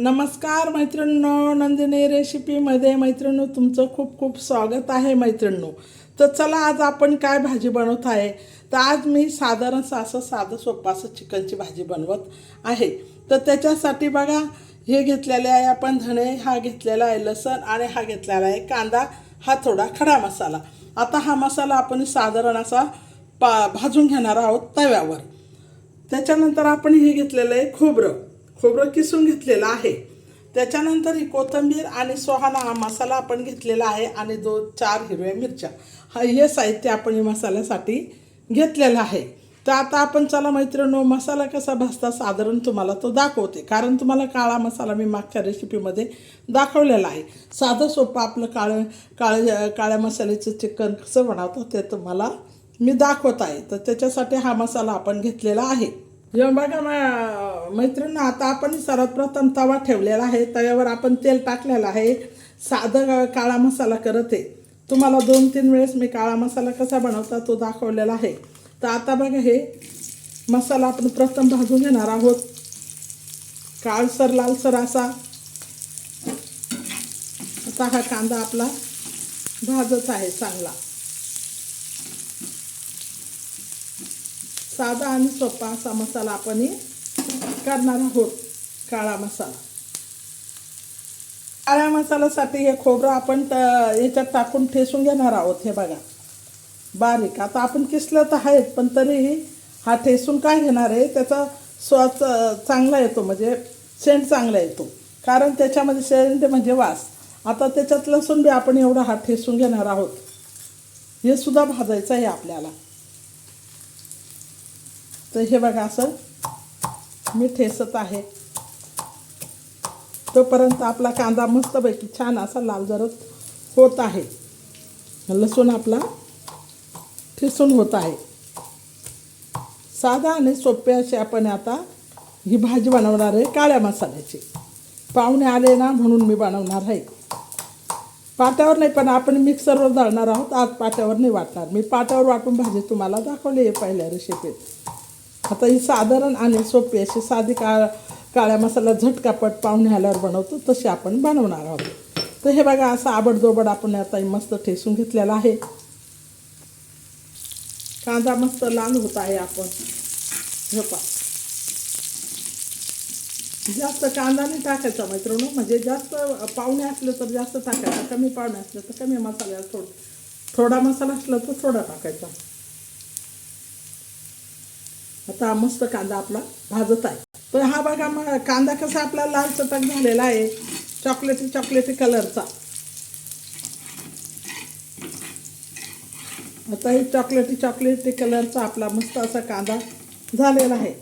नमस्कार मैत्रिणींनो नंदिनी रेसिपीमध्ये मैत्रिणू तुमचं खूप खूप स्वागत आहे मैत्रिणींनो. तर चला आज आपण काय भाजी बनवत आहे? तर आज मी साधारण असं साधं सोपं असं चिकनची भाजी बनवत आहे. तर त्याच्यासाठी बघा हे घेतलेले आहे आपण धणे हा घेतलेला आहे लसण आणि हा घेतलेला आहे कांदा हा थोडा खडा मसाला. आता हा मसाला आपण साधारण असा पा भाजून घेणार आहोत तव्यावर. त्याच्यानंतर आपण हे घेतलेलं आहे खोबरं. खोबरं किसून घेतलेलं आहे. त्याच्यानंतर ही कोथिंबीर आणि सोहाना हा मसाला आपण घेतलेला आहे आणि दो चार हिरव्या मिरच्या हा हे साहित्य आपण या मसाल्यासाठी घेतलेलं आहे. तर आता आपण चला मैत्रिणो मसाला कसा भासता साधारण तुम्हाला तो दाखवते. कारण तुम्हाला काळा मसाला मी मागच्या रेसिपीमध्ये दाखवलेला आहे. साधं सोपं आपलं काळं काळ्या काळ्या मसाल्याचं चिकन कसं बनवतं ते तुम्हाला मी दाखवत आहे. तर त्याच्यासाठी हा मसाला आपण घेतलेला आहे. जेव्हा बघा मा मैत्रिणी आता आपण सर्वात प्रथम तवा ठेवलेला आहे. तव्यावर आपण तेल टाकलेलं आहे. साधं काळा मसाला करत आहे. तुम्हाला दोन तीन वेळेस मी काळा मसाला कसा बनवता तो दाखवलेला आहे. तर आता बघा हे मसाला आपण प्रथम भाजून घेणार आहोत. काळसर लालसर असा. आता हा कांदा आपला भाजत आहे चांगला. साधा आणि सोपा असा मसाला आपण करणार आहोत काळा मसाला. काळ्या मसाल्यासाठी हे खोबरं आपण त याच्यात टाकून ठेसून घेणार आहोत हे बघा. बारीक. आता आपण किसलं तर आहेत पण तरीही हा ठेसून काय घेणार आहे त्याचा स्वाद चांगला येतो म्हणजे सेंट चांगला येतो. कारण त्याच्यामध्ये सेंट म्हणजे वास. आता त्याच्यात लसूण बी आपण एवढा हा ठेसून घेणार आहोत. हे सुद्धा भाजायचं आहे आपल्याला. तर हे बघा असं मी ठेसत आहे. तोपर्यंत आपला कांदा मस्तपैकी छान असा लाल जरत होत आहे. लसूण आपला ठेसून होत आहे. साधा आणि सोपे असे आपण आता ही भाजी बनवणार आहे काळ्या मसाल्याची. पाहुणे आले ना म्हणून मी बनवणार आहे. पाट्यावर नाही पण आपण मिक्सरवर दळणार आहोत. आज पाट्यावर नाही वाटणार. मी पाट्यावर वाटून भाजी तुम्हाला दाखवली आहे पहिल्या रेसिपीत आता ही साधारण आणि सोपी अशी साधी काळ काळ्या मसाला झटकापट पाहुणे आल्यावर बनवतो तशी आपण बनवणार आहोत. तर हे बघा असं आबडजोबड आपण आता मस्त ठेसून घेतलेला आहे. कांदा मस्त लाल होत आहे आपण. झोपा जास्त कांदा नाही टाकायचा मैत्रिणू म्हणजे जास्त पाहुणे असले तर जास्त टाकायचा कमी पाहुणे असले तर कमी मसाला थोडं थोडा मसाला असला तर थोडा टाकायचा. आता मस्त कांदा आपला भाजत आहे. तर हा बघा मग कांदा कसा आपला लाल चटक झालेला आहे चॉकलेटी चॉकलेटी कलरचा आता ही चॉकलेटी चॉकलेटी कलरचा आपला मस्त असा कांदा झालेला आहे.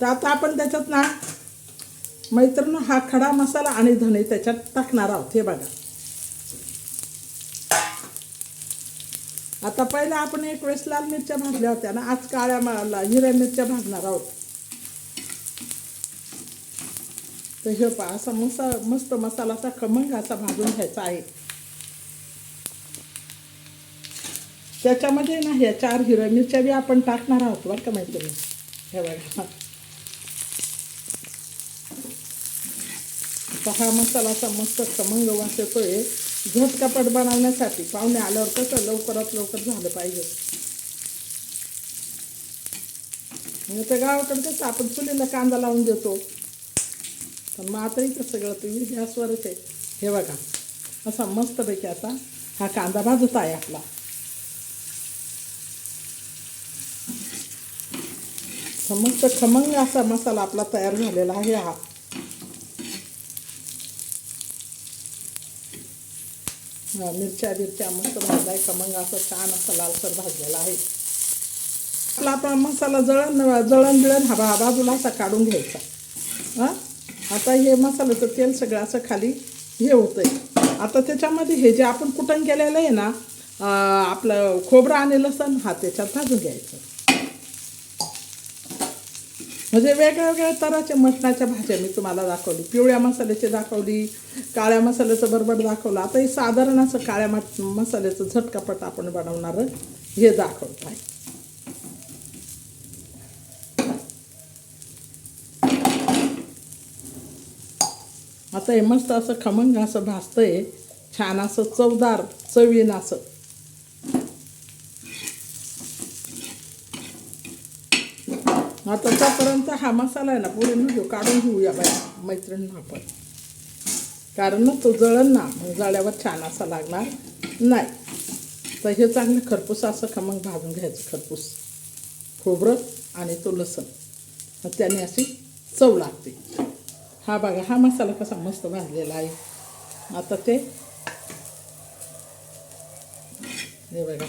तर आता आपण त्याच्यात ना मैत्रिणी हा खडा मसाला आणि धणे त्याच्यात टाकणार आहोत हे बघा. आता पहिला आपण एक वेळेस लाल मिरच्या भाजल्या होत्या ना आज काळ्या मला हिरव्या मिरच्या भाजणार आहोत. तर हे पहा असा मसा मस्त मसालाचा खमंग असा भाजून घ्यायचा आहे. त्याच्यामध्ये ना ह्या चार हिरव्या मिरच्या बी आपण टाकणार आहोत बरं का माहिती हे बघा. हा मसाला मसालाचा मस्त खमंग वास येतोय. झटकापट बनवण्यासाठी पाहुणे आल्यावर कसं लवकरात लवकर झालं पाहिजे? म्हणजे तर गावाकडे कसं आपण चुलीला कांदा लावून देतो. पण मग आता इथं सगळं तुम्ही गॅसवरच आहे. हे बघा असा मस्तपैकी आता हा कांदा भाजत आहे आपला. तर मस्त खमंग असा मसाला आपला तयार झालेला आहे हा. मिरच्या बिरच्या मस्त भागायचं मग असा छान असा लालसर भाजलेला आहे. आपला आपण मसाला जळण जळण बिळण हा बाजूला असा काढून घ्यायचा. हां? आता हे मसाल्याचं तेल सगळं असं खाली हे होतंय. आता त्याच्यामध्ये हे जे आपण कुटण केलेलं आहे ना आपलं खोबरं आणि लसण हा त्याच्यात भाजून घ्यायचं. म्हणजे वेगळ्या वेगळ्या तराच्या मटणाच्या भाज्या मी तुम्हाला दाखवली. पिवळ्या मसाल्याची दाखवली काळ्या मसाल्याचं बरोबर दाखवलं. आता हे साधारण असं काळ्या मट मसाल्याचं झटकापट आपण बनवणार हे दाखवत. आहे आता हे मस्त असं खमंग असं भाजतंय. छान असं चवदार चवीन असं. आता त्यापर्यंत हा मसाला आहे ना पुढे घेऊ काढून घेऊया बाय मैत्रिणींना आपण. कारण ना तो जळण ना मग जळ्यावर छान असा लागणार नाही. तर हे चांगलं खरपूस असं का मग भाजून घ्यायचं खरपूस? खोबरं आणि तो लसण. मग त्याने अशी चव लागते. हा बघा हा मसाला कसा मस्त भाजलेला आहे. आता ते हे बघा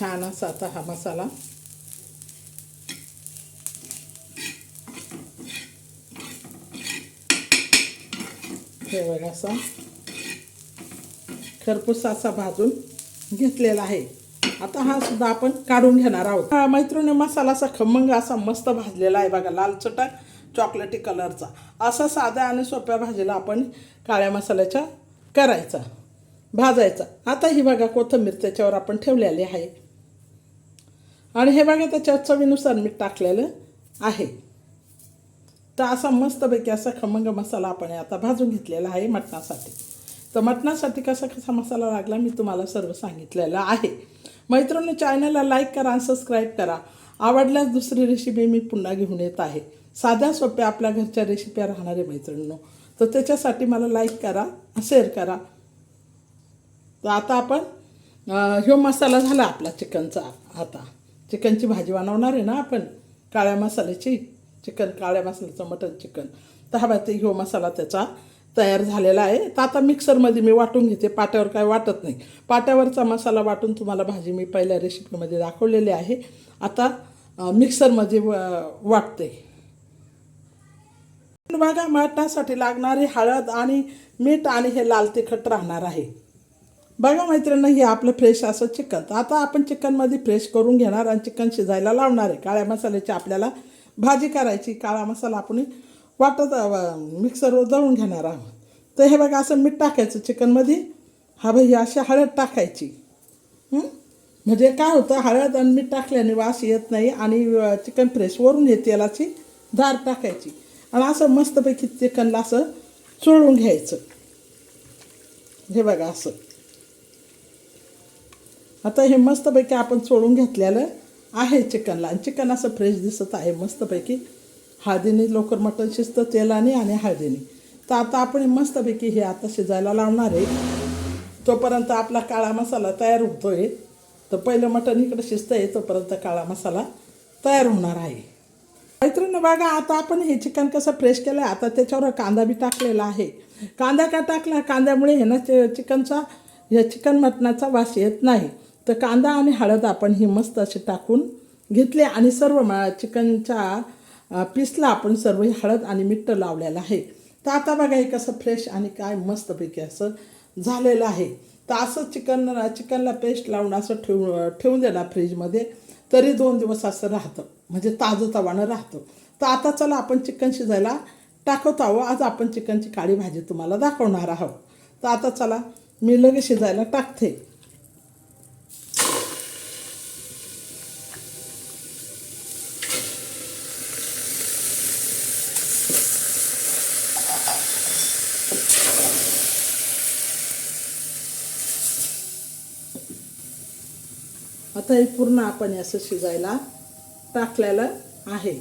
छान असा आता हा मसाला. हे असा. खरपूस असा भाजून घेतलेला आहे. आता हा सुद्धा आपण काढून घेणार आहोत. हा मैत्रिणी मसाला असा खमंग असा मस्त भाजलेला आहे बघा लाल चटक चॉकलेटी कलरचा. असा साध्या आणि सोप्या भाजीला आपण काळ्या मसाल्याच्या करायचा भाजायचा. आता ही बघा कोथिंबीर त्याच्यावर आपण ठेवलेली आहे. आणि हे बघा त्याच्या चवीनुसार मीठ टाकलेलं आहे. तर असा मस्तपैकी असा खमंग मसाला आपण आता भाजून घेतलेला आहे मटणासाठी. तर मटणासाठी कसा कसा मसाला लागला मी तुम्हाला सर्व सांगितलेलं आहे. मैत्रिणी चॅनलला लाईक करा आणि सबस्क्राईब करा. आवडल्यास दुसरी रेसिपी मी पुन्हा घेऊन येत आहे. साध्या सोप्या आपल्या घरच्या रेसिप्या राहणारे मैत्रिणींनो तर त्याच्यासाठी मला लाईक करा शेअर करा. तर आता आपण ह्यो मसाला झाला आपला चिकनचा आता. चिकनची भाजी बनवणार आहे ना आपण काळ्या मसाल्याची चिकन काळ्या मसाल्याचं मटन चिकन. तर हा ते घेऊ मसाला त्याचा तयार झालेला आहे. तर आता मिक्सरमध्ये मी वाटून घेते पाट्यावर काय वाटत नाही. पाट्यावरचा मसाला वाटून तुम्हाला भाजी मी पहिल्या रेसिपीमध्ये दाखवलेली आहे. आता मिक्सरमध्ये व- वाटते. बघा मटणासाठी लागणारी हळद आणि मीठ आणि हे लाल तिखट राहणार आहे. बघा मैत्रिणी हे आपलं फ्रेश असं चिकन तर आता आपण चिकनमध्ये फ्रेश करून घेणार आणि चिकन शिजायला लावणार आहे. काळ्या मसाल्याची आपल्याला भाजी करायची काळा मसाला आपण वाटत मिक्सरवर दळून घेणार आहोत. तर हे बघा असं मीठ टाकायचं चिकनमध्ये हा भाई अशी हळद टाकायची. म्हणजे काय होतं हळद आणि मीठ टाकल्याने वास येत नाही आणि चिकन फ्रेश वरून हे तेलाची धार टाकायची. आणि असं मस्तपैकी चिकनला असं चोळून घ्यायचं. हे बघा असं. आता हे मस्तपैकी आपण चोळून घेतलेलं आहे चिकनला. आणि चिकन असं फ्रेश दिसत आहे मस्तपैकी. हळदीने लवकर मटण शिजतं तेलाने आणि हळदीने. तर आता आपण मस्तपैकी हे आता शिजायला लावणार आहे. तोपर्यंत आपला काळा मसाला तयार होतो आहे तर पहिलं मटण इकडं शिजतं आहे तोपर्यंत काळा मसाला तयार होणार आहे. मैत्रिणी बघा आता आपण हे चिकन कसं फ्रेश केलं आहे आता त्याच्यावर कांदा बी टाकलेला आहे. कांदा का टाकला? कांद्यामुळे हे ना ते चिकनचा या चिकन मटणाचा वास येत नाही. तर कांदा आणि हळद आपण ही मस्त अशी टाकून घेतले आणि सर्व म चिकनच्या पीसला आपण सर्व ही हळद आणि मीठ लावलेलं आहे. तर आता बघा हे कसं फ्रेश आणि काय मस्तपैकी असं झालेलं आहे. तर असं चिकन चिकनला पेस्ट लावून असं ठेवून ठेवून देणार फ्रीजमध्ये तरी दोन दिवस असं राहतं. म्हणजे ताजं तवानं राहतं. तर आता चला आपण चिकन शिजायला टाकत आहोत. आज आपण चिकनची काळी भाजी तुम्हाला दाखवणार आहोत. तर आता चला मी लगेच शिजायला टाकते. आता हे पूर्ण आपण असं शिजायला टाकलेलं आहे.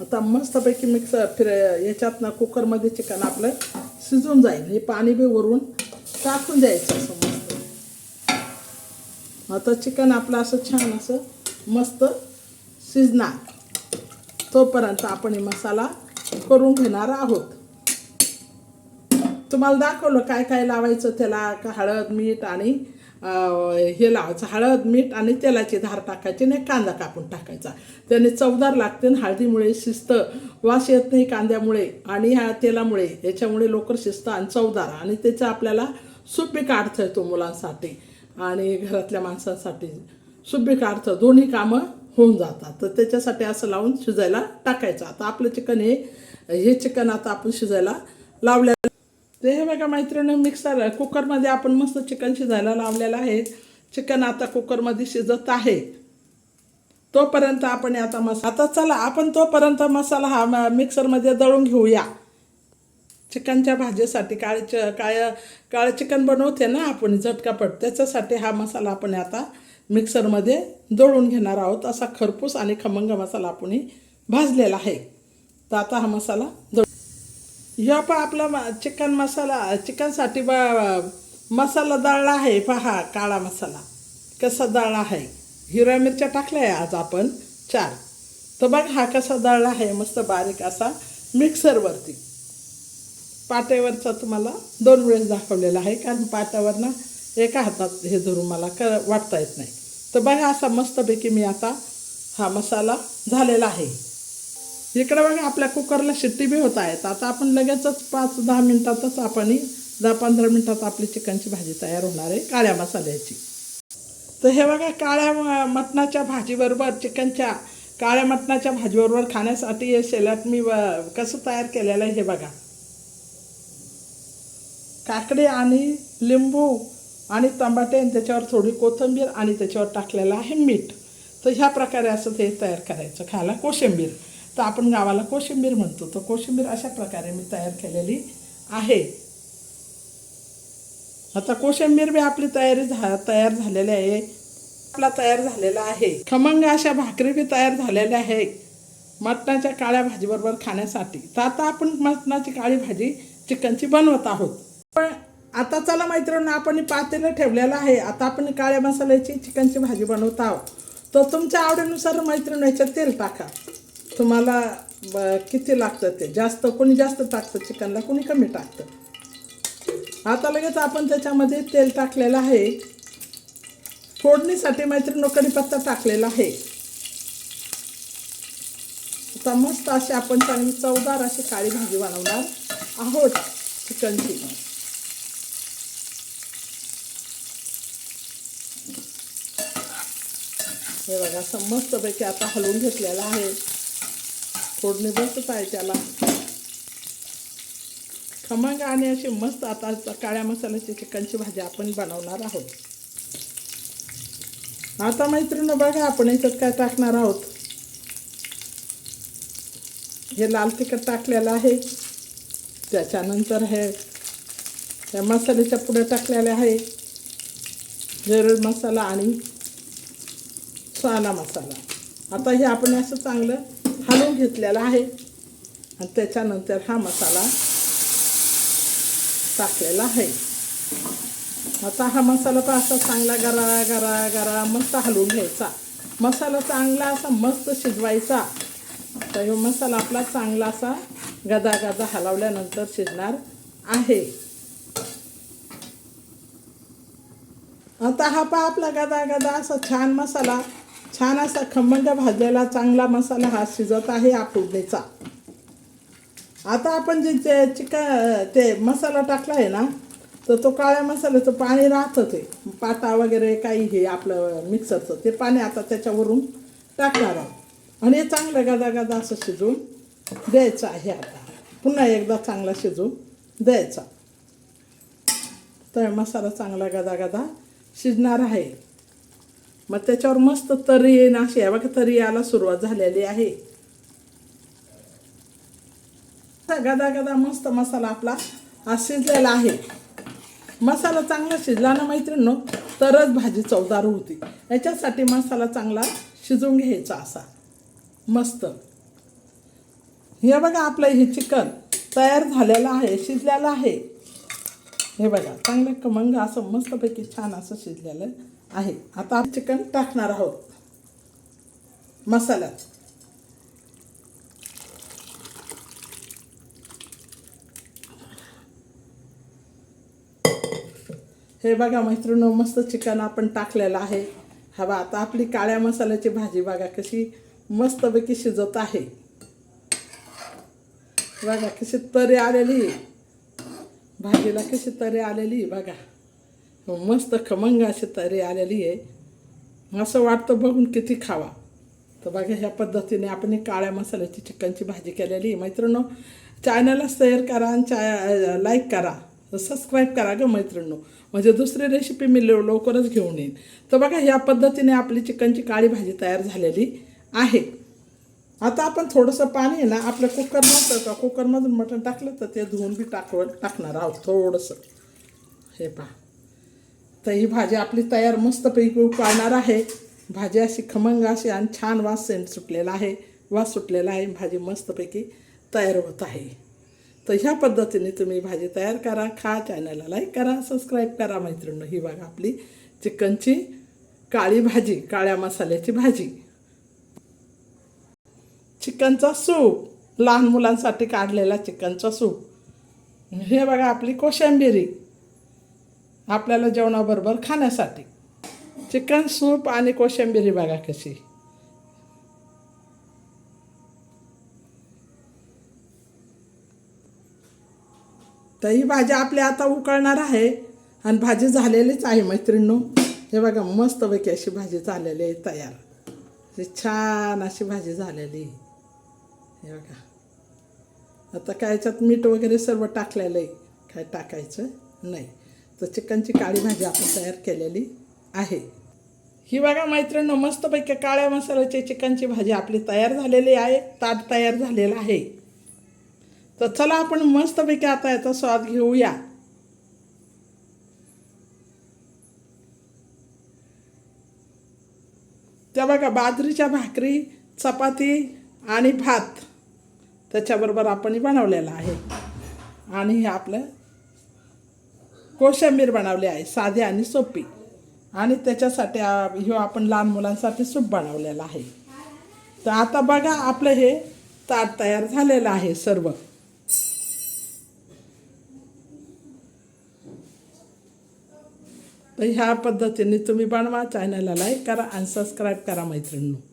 आता मस्तपैकी मिक्सर फिर याच्यातनं कुकरमध्ये चिकन आपलं शिजून जाईल. हे पाणी बी वरून टाकून द्यायचं असं मस्त. आता चिकन आपलं असं छान असं मस्त शिजणार. तोपर्यंत आपण हे मसाला करून घेणार आहोत. तुम्हाला दाखवलं काय काय लावायचं त्याला का हळद मीठ आणि हे लावायचं. हळद मीठ आणि तेलाची धार टाकायची नाही कांदा कापून टाकायचा. त्याने चवदार लागते आणि हळदीमुळे शिस्त वास येत नाही कांद्यामुळे आणि ह्या तेलामुळे. याच्यामुळे लवकर शिस्त आणि चवदार आणि त्याचा आपल्याला सुपीक अर्थ येतो मुलांसाठी आणि घरातल्या माणसांसाठी. सुपीक अर्थ दोन्ही कामं होऊन जातात. तर त्याच्यासाठी असं लावून शिजायला टाकायचं. आता आपलं चिकन हे हे चिकन आता आपण शिजायला लावल्या ते हे बघा मैत्रिणी मिक्सर कुकरमध्ये आपण मस्त चिकन शिजायला लावलेलं आहे. चिकन आता कुकरमध्ये शिजत आहे. तोपर्यंत आपण आता मस आता चला आपण तोपर्यंत मसाला हा मिक्सरमध्ये दळून घेऊया. चिकनच्या भाजीसाठी काळे च काळं काळं चिकन बनवते ना आपण झटकापट. त्याच्यासाठी हा मसाला आपण आता मिक्सरमध्ये दळून घेणार आहोत. असा खरपूस आणि खमंग मसाला आपण भाजलेला आहे. तर आता हा मसाला दळ ह्या पहा आपला म- चिकन मसाला चिकनसाठी ब मसाला दळला आहे पहा काळा मसाला. कसा दळला आहे? हिरव्या मिरच्या टाकल्या आहे आज आपण चार. तर बघ हा कसा दळला आहे मस्त बारीक असा मिक्सरवरती. पाट्यावरचा तुम्हाला दोन वेळेस दाखवलेला आहे कारण पाट्यावरनं एका हातात हे धरून मला क वाटता येत नाही. तर बघा असा मस्तपैकी मी आता हा मसाला झालेला आहे. इकडे बघा आपल्या कुकरला शिट्टी बी होत आहेत. आता आपण लगेचच पाच दहा मिनटातच आपण दहा पंधरा मिनटात आपली चिकनची भाजी तयार होणार आहे काळ्या मसाल्याची. तर हे बघा काळ्या मटणाच्या भाजीबरोबर चिकनच्या काळ्या मटणाच्या भाजीबरोबर खाण्यासाठी हे सॅलड मी कसं तयार केलेलं आहे हे बघा. काकडी आणि लिंबू आणि टमाटे आणि त्याच्यावर थोडी कोथिंबीर आणि त्याच्यावर टाकलेलं आहे मीठ. तर ह्या प्रकारे असं ते तयार करायचं खायला कोशिंबीर. तर आपण गावाला कोशिंबीर म्हणतो. तर कोशिंबीर अशा प्रकारे मी तयार केलेली आहे. आता कोशिंबीर बी आपली तयारी झा तयार झालेली आहे. आपला तयार झालेला आहे. खमंग अशा भाकरी बी तयार झालेल्या आहे मटणाच्या काळ्या भाजीबरोबर खाण्यासाठी. तर आता आपण मटणाची काळी भाजी चिकनची बनवत आहोत. पण आता चला मैत्रिणी आपण पातेलं ठेवलेलं आहे. आता आपण काळ्या मसाल्याची चिकनची भाजी बनवत आहोत. तर तुमच्या आवडीनुसार मैत्रिणी याच्यात तेल टाका. तुम्हाला ब- किती लागतं ते? जास्त कोणी जास्त टाकतं चिकनला कोणी कमी टाकतं? आता लगेच आपण त्याच्यामध्ये तेल टाकलेलं आहे. फोडणीसाठी मैत्रिणी कढीपत्ता टाकलेला आहे. आता मस्त अशी आपण चांगली चवदार अशी काळी भाजी बनवणार आहोत चिकनची. हे बघा असं मस्तपैकी आता हलवून घेतलेलं आहे. फोडणी बसत आहे त्याला. खमंग आणि अशी मस्त आता काळ्या मसाल्याची चिकनची भाजी आपण बनवणार आहोत. आता मैत्रिणी बघा आपण याच्यात काय टाकणार आहोत. हे लाल तिखट टाकलेलं आहे. त्याच्यानंतर हे या मसाल्याच्या पुढे टाकलेले आहे. जरूर मसाला आणि साला मसाला. आता हे आपण असं चांगलं हलवून घेतलेला आहे. आणि त्याच्यानंतर हा मसाला टाकलेला आहे. आता हा मसाला तर असा चांगला गरा गरा गरा मस्त हलवून घ्यायचा. मसाला चांगला असा मस्त शिजवायचा. तर ह्यो मसाला आपला चांगला असा गदा गदा हलवल्यानंतर शिजणार आहे. आता हा पा आपला गदा गदा असा छान मसाला. छान असा खमंग भाजलेला चांगला मसाला हा शिजत आहे हा आता आपण जे ते चिका ते मसाला टाकला आहे ना तर तो काळ्या मसाल्याचं पाणी राहतं ते. पाटा वगैरे काही हे आपलं मिक्सरचं ते पाणी आता त्याच्यावरून टाकणार आहोत. आणि हे चांगलं गदा गदा असं शिजवून द्यायचं आहे आता. पुन्हा एकदा चांगला शिजवून द्यायचा. तर मसाला चांगला गदा गदा शिजणार आहे. मग त्याच्यावर मस्त तरी येईन अशी आहे बघा तरी यायला सुरुवात झालेली आहे. गदा गदा मस्त मसाला आपला हा शिजलेला आहे. मसाला चांगला शिजला ना मैत्रिणींनो तरच भाजी चवदार होती. याच्यासाठी मसाला चांगला शिजवून घ्यायचा असा. मस्त. हे बघा आपलं हे चिकन तयार झालेलं आहे शिजलेलं आहे. हे बघा चांगलं कमंग असं मस्तपैकी छान असं शिजलेलं आहे. आहे. आता आपण चिकन टाकणार आहोत. मसाल्यात हे बघा मैत्रिणो मस्त चिकन आपण टाकलेलं आहे. हवा आता आपली काळ्या मसाल्याची भाजी बघा कशी मस्तपैकी शिजत आहे. बघा कशी तरी आलेली. भाजीला कशी तरी आलेली बघा. मस्त खमंग अशी तयारी आलेली आहे. असं वाटतं बघून किती खावा. तर बघा ह्या पद्धतीने आपण काळ्या मसाल्याची चिकनची भाजी केलेली आहे. मैत्रिणो चॅनलला शेअर करा आणि चा लाईक करा. सबस्क्राईब करा ग मैत्रिणो म्हणजे दुसरी रेसिपी मी लव- लवकरच घेऊन येईन. तर बघा ह्या पद्धतीने आपली चिकनची काळी भाजी तयार झालेली आहे. आता आपण थोडंसं पाणी आहे ना आपल्या कुकर नव्हतं का कुकरमधून मटण टाकलं तर ते धुवून बी टाकव टाकणार आहोत थोडंसं. हे पहा. तर ही भाजी आपली तयार मस्तपैकी उकळणार आहे. भाजी अशी खमंग अशी आणि छान वास सेंट सुटलेला आहे. वास सुटलेला आहे. भाजी मस्तपैकी तयार होत आहे. तर ह्या पद्धतीने तुम्ही भाजी तयार करा खा चॅनलला लाईक करा सबस्क्राईब करा मैत्रिणी ही बघा आपली चिकनची काळी भाजी काळ्या मसाल्याची भाजी. चिकनचा सूप. लहान मुलांसाठी काढलेला चिकनचा सूप. हे बघा आपली कोशिंबिरी. आपल्याला जेवणाबरोबर खाण्यासाठी. चिकन सूप आणि कोशिंबिरी बघा कशी. तर ही भाजी आपली आता उकळणार आहे आणि भाजी झालेलीच आहे मैत्रिणींनो. हे बघा मस्तपैकी अशी भाजी झालेली आहे तयार. छान अशी भाजी झालेली आहे. हे बघा. आता काय याच्यात मीठ वगैरे सर्व टाकलेलं आहे. काय टाकायचं? नाही. तर चिकनची काळी भाजी आपण तयार केलेली आहे. ही बघा मैत्रिणी मस्तपैकी काळ्या मसाल्याची चिकनची भाजी आपली तयार झालेली आहे ताट तयार झालेला आहे. तर चला आपण मस्तपैकी आता याचा स्वाद घेऊया. त्या बघा बाजरीच्या भाकरी चपाती आणि भात त्याच्याबरोबर आपण बनवलेला आहे. आणि हे आपलं कोशिंबीर बनवली आहे साधी आणि सोपी. आणि त्याच्यासाठी ह्यो आपण लहान मुलांसाठी सूप बनवलेला आहे. तर आता बघा आपलं हे ताट तयार झालेलं आहे सर्व. तर ह्या पद्धतीने तुम्ही बनवा चॅनलला लाईक करा आणि सबस्क्राईब करा मैत्रिणींनो.